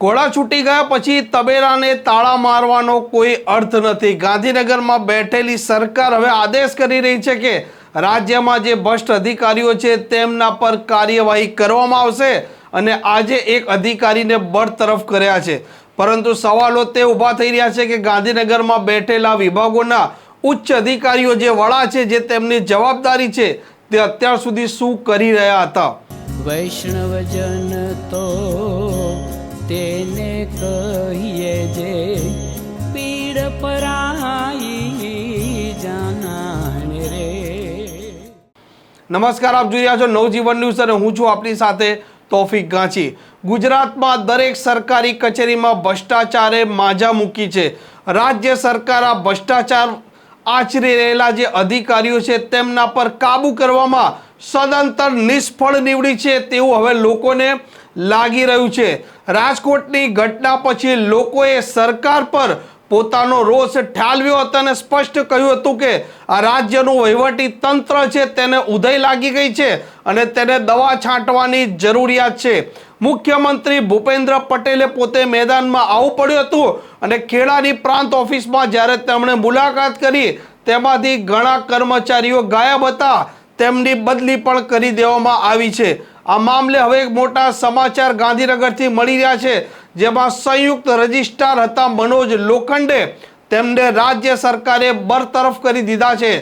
ઘોડા છૂટી ગયા પછી તબેલાને તાળા મારવાનો કોઈ અર્થ નથી. ગાંધીનગરમાં બેઠેલી સરકાર હવે આદેશ કરી રહી છે કે રાજ્યમાં જે ભ્રષ્ટ અધિકારીઓ છે તેમના પર કાર્યવાહી કરવામાં આવશે અને આજે એક અધિકારીને બરતરફ કર્યા છે. પરંતુ સવાલો તે ઊભા થઈ રહ્યા છે કે ગાંધીનગરમાં બેઠેલા વિભાગોના ઉચ્ચ અધિકારીઓ જે વડા છે, જે તેમની જવાબદારી છે, તે અત્યાર સુધી શું કરી રહ્યા હતા? વૈષ્ણવજન તો તેને કહીએ જે પીડ પરાઈ જાનાને રે. નમસ્કાર, આપ જોઈ રહ્યા છો નવજીવન ન્યૂઝ અને હું છું આપની સાથે તોફિક ગાંચી. ગુજરાતમાં દરેક સરકારી કચેરીમાં ભ્રષ્ટાચારે માજા મૂકી છે. રાજ્ય સરકાર આ ભ્રષ્ટાચાર આચરી રહેલા જે અધિકારીઓ છે તેમના પર કાબુ કરવામાં સદંતર નિષ્ફળ નીવડી છે તેવું હવે લોકોને લાગી રહ્યું છે. રાજકોટની ઘટના પછી લોકોએ સરકાર પર પોતાનો રોષ ઠાલવ્યો હતો અને સ્પષ્ટ કહ્યું હતું કે આ રાજ્યનું વહીવટી તંત્ર છે, તેને ઉદય લાગી ગઈ છે અને તેને દવા છાંટવાની જરૂરિયાત છે. મુખ્યમંત્રી ભૂપેન્દ્ર પટેલે પોતે મેદાનમાં આવવું પડ્યું હતું અને ખેડાની પ્રાંત ઓફિસમાં જ્યારે તેમણે મુલાકાત કરી, તેમાંથી ઘણા કર્મચારીઓ ગાયબ હતા. તેમની બદલી પણ કરી દેવામાં આવી છે. આ મામલે હવે એક મોટા સમાચાર ગાંધીનગરથી મળી રહ્યા છે, જેમાં સંયુક્ત રજિસ્ટ્રાર હતા મનોજ લોખંડે તેમને રાજ્ય સરકારે બરતરફ કરી દીધા છે.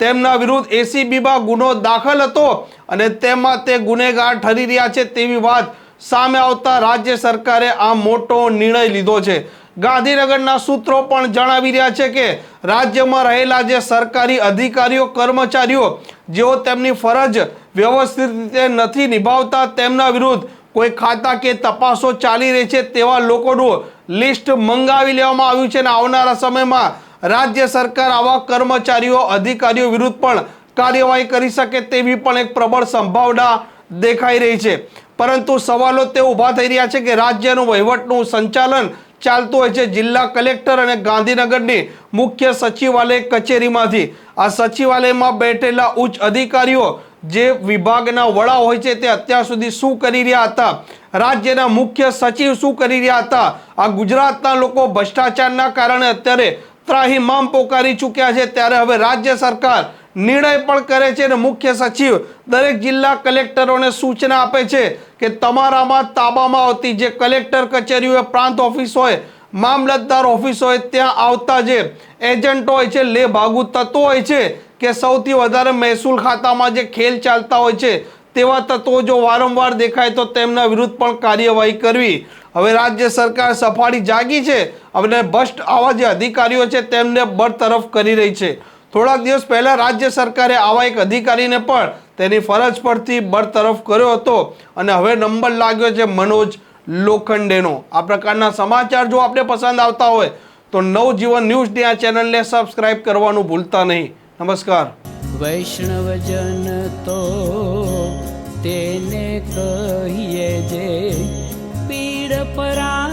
તેમના વિરુદ્ધ એસીબીમાં ગુનો દાખલ હતો અને તેમાં તે ગુનેગાર ઠરી રહ્યા છે તેવી વાત સામે આવતા રાજ્ય સરકારે આ મોટો નિર્ણય લીધો છે. ગાંધીનગરના સૂત્રો પણ જણાવી રહ્યા છે કે રાજ્યમાં રહેલા જે સરકારી અધિકારીઓ, કર્મચારીઓ, જેઓ તેમની ફરજ વ્યવસ્થિત રીતે નથી નિભાવતા, તેમના વિરુદ્ધ કોઈ ખાતા કે તપાસો ચાલી રહી છે તેવા લોકોનું લિસ્ટ મંગાવી લેવામાં આવ્યું છે અને આવનારા સમયમાં રાજ્ય સરકાર આવા કર્મચારીઓ, અધિકારીઓ વિરુદ્ધ પણ કાર્યવાહી કરી શકે તેવી પણ એક પ્રબળ સંભાવના દેખાઈ રહી છે. પરંતુ સવાલો તે ઊભા થઈ રહ્યા છે કે રાજ્યનું વહીવટનું સંચાલન ચાલતું હોય છે. જિલ્લા કલેક્ટર અને ગાંધીનગરની મુખ્ય સચિવાલય કચેરીમાંથી. આ સચિવાલયમાં બેઠેલા ઉચ્ચ અધિકારીઓ જે વિભાગના વડા હોય છે તે અત્યાર સુધી શું કરી રહ્યા હતા? રાજ્યના મુખ્ય સચિવ શું કરી રહ્યા હતા? આ ગુજરાતના લોકો ભ્રષ્ટાચારના કારણે અત્યારે ત્રાહિમામ પોકારી ચૂક્યા છે. ત્યારે હવે રાજ્ય સરકાર નિર્ણય પણ કરે છે અને મુખ્ય સચિવ દરેક જિલ્લા કલેક્ટરોને સૂચના આપે છે કે તમારામાં તાબામાં આવતી જે કલેક્ટર કચેરી હોય, પ્રાંત ઓફિસ હોય, મામલતદાર ઓફિસ હોય, ત્યાં આવતા જે એજન્ટ હોય છે, લે ભાગુ તત્વો હોય છે કે સૌથી વધારે મહેસૂલ ખાતામાં જે ખેલ ચાલતા હોય છે, તેવા તત્વો જો વારંવાર દેખાય તો તેમના વિરુદ્ધ પણ કાર્યવાહી કરવી. હવે રાજ્ય સરકાર સફાળી જાગી છે અને ભ્રષ્ટ આવા જે અધિકારીઓ છે, તેમને બરતરફ કરી રહી છે. થોડાક દિવસ પહેલાં રાજ્ય સરકારે આવા એક અધિકારીને પણ તેની ફરજ પરથી બરતરફ કર્યો હતો અને હવે નંબર લાગ્યો છે મનોજ લોખંડેનો. આ પ્રકારના સમાચાર જો આપને પસંદ આવતા હોય તો નવજીવન ન્યૂઝની આ ચેનલને સબસ્ક્રાઇબ કરવાનું ભૂલતા નહીં. નમસ્કાર. વૈષ્ણવજન તો તેને કહીએ જે પીડ પરાઈ